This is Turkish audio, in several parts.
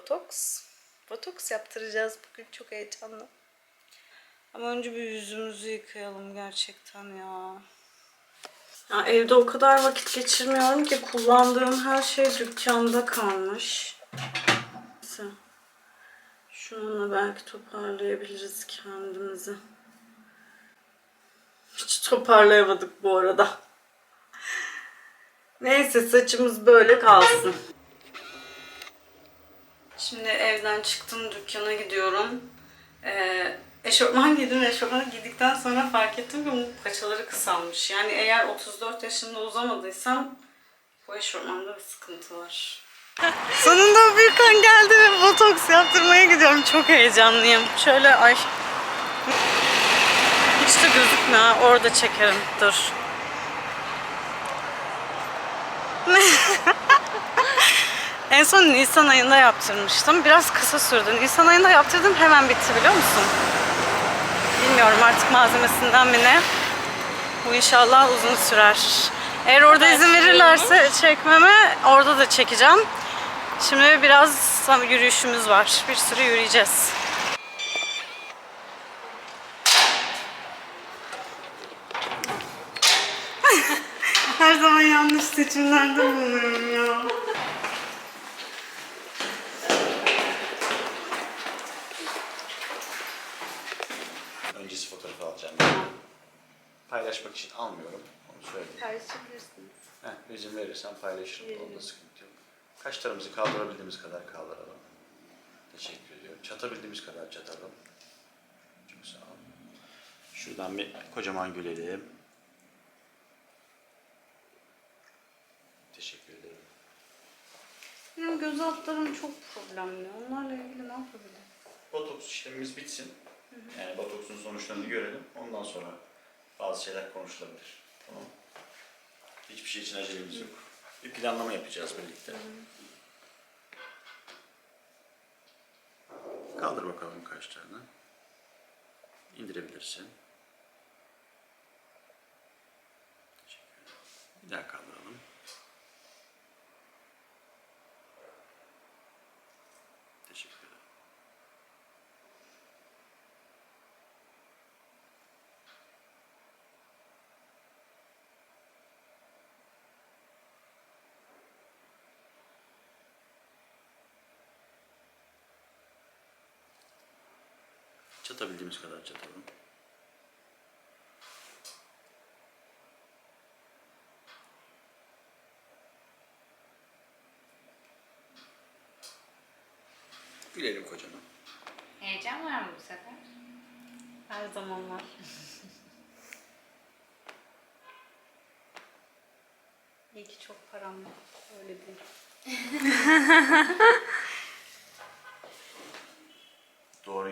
Botoks. Botoks yaptıracağız bugün çok heyecanlı. Ama önce bir yüzümüzü yıkayalım gerçekten ya. Ya evde o kadar vakit geçirmiyorum ki kullandığım her şey dükkanda kalmış. Neyse. Şununla belki toparlayabiliriz kendimizi. Hiç toparlayamadık bu arada. Neyse saçımız böyle kalsın. Şimdi evden çıktım dükkana gidiyorum. Ee, eşofman giydim. Eşofmanı giydikten sonra fark ettim ki bu paçaları kısalmış. Yani eğer 34 yaşında uzamadıysam bu eşofmanda bir sıkıntı var. Sonunda büyük an geldi ve botoks yaptırmaya gidiyorum. Çok heyecanlıyım. Şöyle ay. Hiç de gözükmüyor. ha. Orada çekerim. Dur. En son Nisan ayında yaptırmıştım. Biraz kısa sürdü. Nisan ayında yaptırdım hemen bitti biliyor musun? Bilmiyorum artık malzemesinden mi ne. Bu inşallah uzun sürer. Eğer orada izin verirlerse çekmeme orada da çekeceğim. Şimdi biraz yürüyüşümüz var. Bir sürü yürüyeceğiz. Her zaman yanlış seçimlerde bulunuyorum ya. Öncesi fotoğrafı alacağım. Paylaşmak için almıyorum. Onu söyleyeyim. Paylaşabilirsiniz. Heh, izin verirsen paylaşırım. Onda sıkıntı yok. Kaşlarımızı kaldırabildiğimiz kadar kaldıralım. Teşekkür ediyorum. Çatabildiğimiz kadar çatalım. Çok sağ olun. Şuradan bir kocaman gülelim. Teşekkür ederim. Benim göz altlarım çok problemli. Onlarla ilgili ne yapabilirim? Botoks işlemimiz bitsin. Yani botoksun sonuçlarını görelim. Ondan sonra bazı şeyler konuşulabilir. Tamam? Hiçbir şey için acelemiz yok. Bir planlama yapacağız birlikte. Kaldır bakalım kaşlarını. İndirebilirsin. Bir daha kaldıralım. Teşekkür ederim. Çatabildiğimiz kadar çatalım. Gülelim kocaman. Heyecan var mı bu sefer? Her zaman var. İyi ki çok param var. Öyle değil.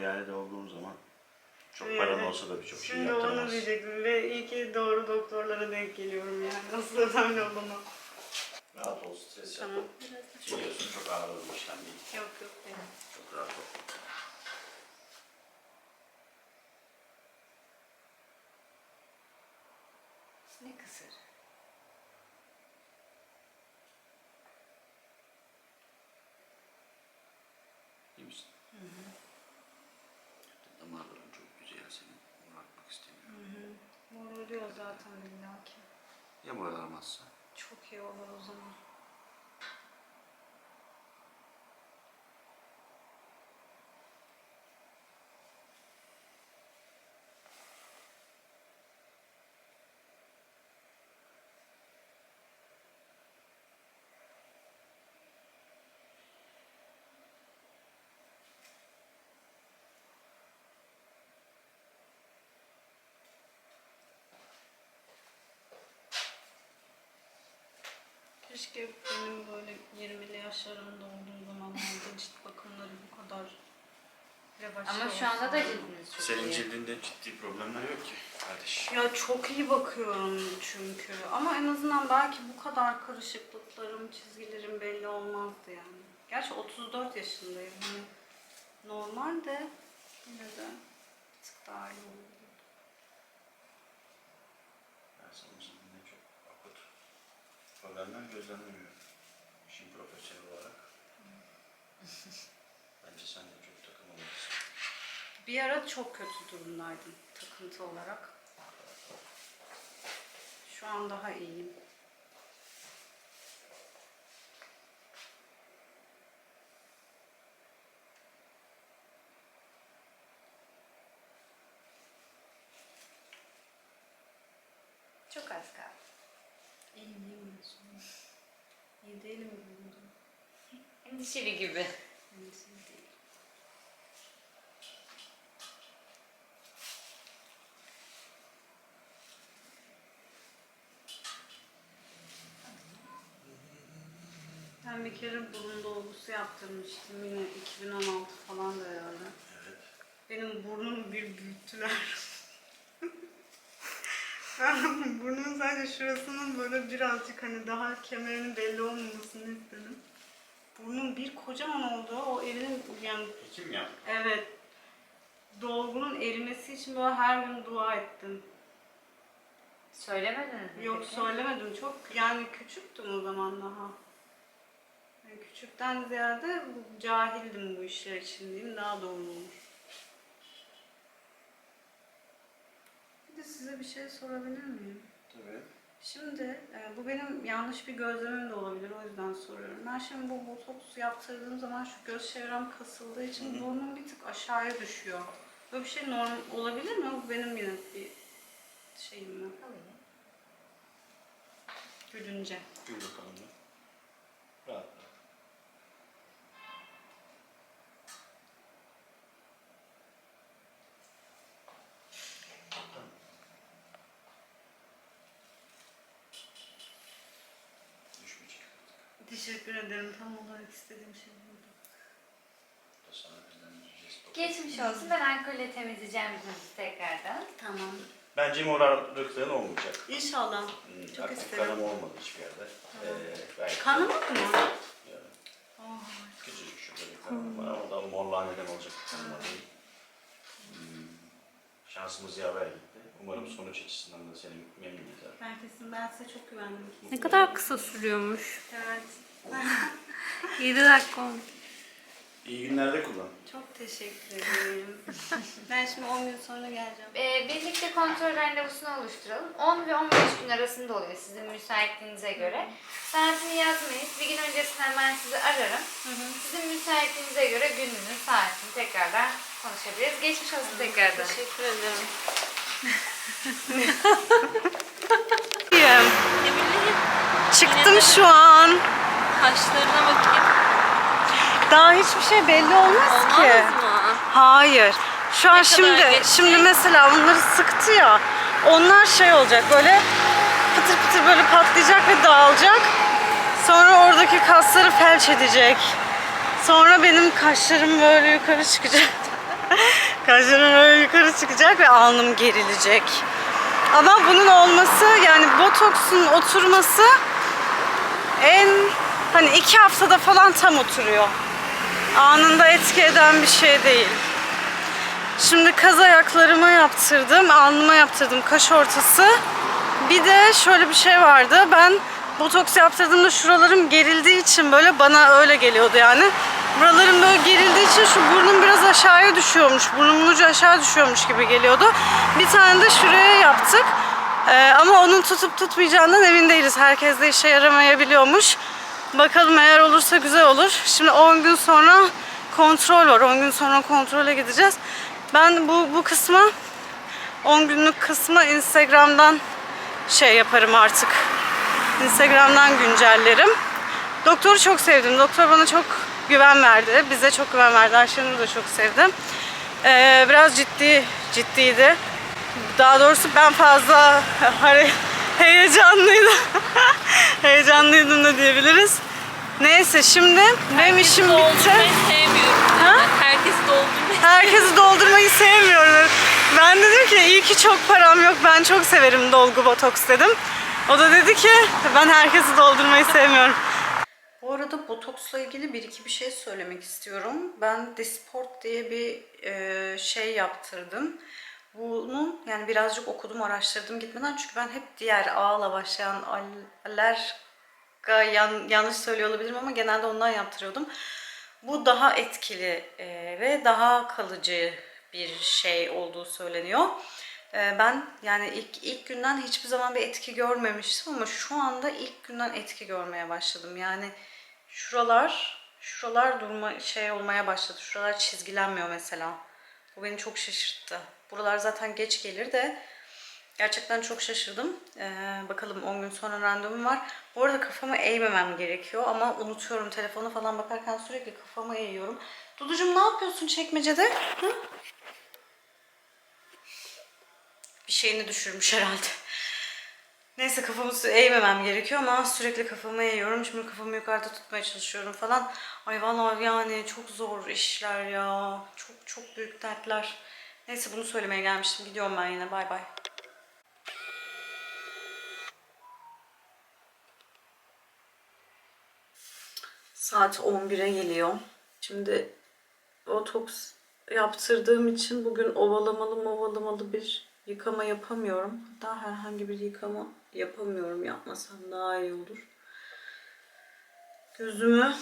Yerde olduğum zaman çok paran olsa da birçok şey Şimdi onu yaptıramaz. diyecektim ve iyi ki doğru doktorlara denk geliyorum yani. Nasıl önemli olduğunu. Rahat ol, stres yapma. Tamam. Biliyorsun çok ağır bir işlem değil. Yok yok değil. Çok rahat ol. Ne kısır? İyi misin? Hı hı. Damarların çok güzel senin. Bırakmak istemiyorum. Moruluyor zaten illaki. Moralamazsa? Çok iyi olur o zaman. Keşke benim böyle 20'li yaşlarımda olduğum zamanlarda cilt bakımları bu kadar revaçta Ama şu anda da olsaydı. cildiniz çok Senin iyi. cildinde ciddi problemler yok ki kardeş. Ya çok iyi bakıyorum çünkü. Ama en azından belki bu kadar karışıklıklarım, çizgilerim belli olmazdı yani. Gerçi 34 yaşındayım. Hani normal de yine de bir tık daha iyi olurdu. kafalarından gözlemlemiyor. İşin profesyonel olarak. Bence sen de çok takım olmalısın. Bir ara çok kötü durumdaydım takıntı olarak. Şu an daha iyiyim. Değilim. Endişeli gibi. Endişeli değilim. Ben bir kere burun dolgusu yaptırmıştım yine 2016 falan da herhalde. Evet. Benim burnumu bir büyüttüler. ben burnumun sadece şurasının böyle birazcık hani daha kemerinin belli olmamasını istedim. Burnum bir kocaman oldu. O erinin yani Kim ya? evet dolgunun erimesi için böyle her gün dua ettim. Söylemediniz mi Yok peki? söylemedim. Çok yani küçüktüm o zaman daha. Yani küçükten ziyade cahildim bu işler için diyeyim daha doğru olur. Bir de size bir şey sorabilir miyim? Tabii. Şimdi e, bu benim yanlış bir gözlemim de olabilir o yüzden soruyorum. Ben şimdi bu botoks yaptırdığım zaman şu göz çevrem kasıldığı için burnum bir tık aşağıya düşüyor. Böyle bir şey normal olabilir mi? Bu benim yine bir şeyim mi? Alayım. Gülünce. Gül bakalım da. Rahat rahat. Tamam. Düşmeyecek artık. Teşekkür ederim. Tam olarak istediğim şey buydu. Geçmiş olsun. Ben alkolle temizleyeceğim yüzünüzü tekrardan. Tamam. Bence morarlıklığın olmayacak. İnşallah. Hmm, Çok isterim. kanama olmadı hiçbir yerde. Ee, belki Kanamadı mı? Yani Oh. küçücük şurada bir kanama var ama da morluğa neden olacak bir değil. Hmm, şansımız yaver gitti. Umarım sonuç açısından da seni memnun eder. Herkesin ben size çok güvendim. Ne kadar kısa sürüyormuş. Evet. 7 dakika olmuş. İyi günlerde kullan. Çok teşekkür ederim. ben şimdi 10 gün sonra geleceğim. Ee, birlikte kontrol randevusunu oluşturalım. 10 ve 15 gün arasında oluyor sizin müsaitliğinize göre. Saatini yazmayız. Bir gün öncesinden ben sizi ararım. Sizin müsaitliğinize göre gününü, saatini tekrardan konuşabiliriz. Geçmiş olsun tekrardan. Teşekkür ederim. Ne. Çıktım şu an. Kaşlarına bakayım. Daha hiçbir şey belli olmaz, ki. Olmaz mı? Hayır. Şu an kadar şimdi şimdi mesela bunları sıktı ya. Onlar şey olacak böyle pıtır pıtır böyle patlayacak ve dağılacak. Sonra oradaki kasları felç edecek. Sonra benim kaşlarım böyle yukarı çıkacak. kaşlarım böyle yukarı çıkacak ve alnım gerilecek. Ama bunun olması yani botoksun oturması en hani iki haftada falan tam oturuyor. Anında etki eden bir şey değil. Şimdi kaz ayaklarıma yaptırdım, alnıma yaptırdım kaş ortası. Bir de şöyle bir şey vardı. Ben botoks yaptırdığımda şuralarım gerildiği için böyle bana öyle geliyordu yani. Buralarım böyle gerildiği için şu burnum biraz aşağıya düşüyormuş. Burnumun ucu aşağı düşüyormuş gibi geliyordu. Bir tane de şuraya yaptık. Ee, ama onun tutup tutmayacağından emin değiliz. Herkes de işe yaramayabiliyormuş. Bakalım eğer olursa güzel olur. Şimdi 10 gün sonra kontrol var. 10 gün sonra kontrole gideceğiz. Ben bu bu kısmı 10 günlük kısmı Instagram'dan şey yaparım artık. Instagram'dan güncellerim. Doktoru çok sevdim. Doktor bana çok güven verdi. Bize çok güven verdi. Ayşenur'u da çok sevdim. Ee, biraz ciddi ciddiydi. Daha doğrusu ben fazla hare- heyecanlıydım. heyecanlıydım da diyebiliriz. Neyse şimdi benim işim bitti. Sevmiyorum. Ha? Herkesi doldurmayı Herkesi doldurmayı sevmiyorum. Ben dedim ki iyi ki çok param yok. Ben çok severim dolgu botoks dedim. O da dedi ki ben herkesi doldurmayı sevmiyorum. Bu arada botoksla ilgili bir iki bir şey söylemek istiyorum. Ben Disport diye bir e, şey yaptırdım. Bunun yani birazcık okudum, araştırdım gitmeden çünkü ben hep diğer A'la başlayan al- yan, yanlış söylüyor olabilirim ama genelde ondan yaptırıyordum. Bu daha etkili e, ve daha kalıcı bir şey olduğu söyleniyor. Ee, Ben yani ilk ilk günden hiçbir zaman bir etki görmemiştim ama şu anda ilk günden etki görmeye başladım. Yani şuralar şuralar durma şey olmaya başladı. Şuralar çizgilenmiyor mesela. Bu beni çok şaşırttı. Buralar zaten geç gelir de gerçekten çok şaşırdım. Ee, bakalım 10 gün sonra randevum var. Bu arada kafamı eğmemem gerekiyor ama unutuyorum. Telefona falan bakarken sürekli kafamı eğiyorum. Duducuğum ne yapıyorsun çekmecede? Hı? Bir şeyini düşürmüş herhalde. Neyse kafamı eğmemem gerekiyor ama sürekli kafamı eğiyorum. Şimdi kafamı yukarıda tutmaya çalışıyorum falan. Ay vallahi yani çok zor işler ya. Çok çok büyük dertler. Neyse bunu söylemeye gelmiştim. Gidiyorum ben yine. Bay bay. Saat 11'e geliyor. Şimdi botoks yaptırdığım için bugün ovalamalı ovalamalı bir yıkama yapamıyorum. Hatta herhangi bir yıkama yapamıyorum. Yapmasam daha iyi olur. Gözümü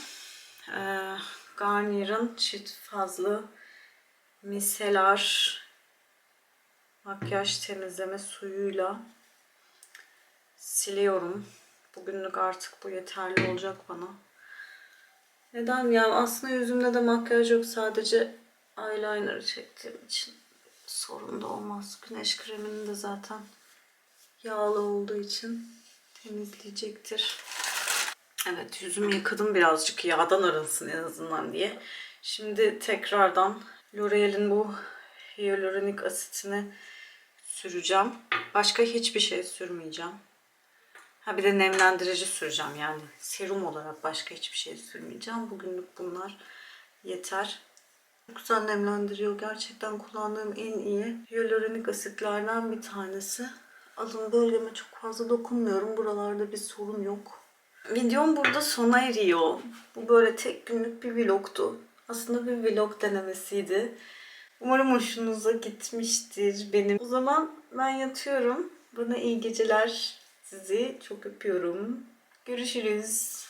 eee Garnier'ın çift fazlı miselar makyaj temizleme suyuyla siliyorum. Bugünlük artık bu yeterli olacak bana. Neden ya? Aslında yüzümde de makyaj yok. Sadece eyeliner çektiğim için sorun da olmaz. Güneş kremini de zaten yağlı olduğu için temizleyecektir. Evet yüzümü yıkadım birazcık yağdan arınsın en azından diye. Şimdi tekrardan L'Oreal'in bu hyaluronik asitini süreceğim. Başka hiçbir şey sürmeyeceğim. Ha bir de nemlendirici süreceğim yani. Serum olarak başka hiçbir şey sürmeyeceğim. Bugünlük bunlar yeter. Çok güzel nemlendiriyor. Gerçekten kullandığım en iyi hyaluronik asitlerden bir tanesi. Alın bölgeme çok fazla dokunmuyorum. Buralarda bir sorun yok. Videom burada sona eriyor. Bu böyle tek günlük bir vlogtu. Aslında bir vlog denemesiydi. Umarım hoşunuza gitmiştir benim. O zaman ben yatıyorum. Bana iyi geceler. Sizi çok öpüyorum. Görüşürüz.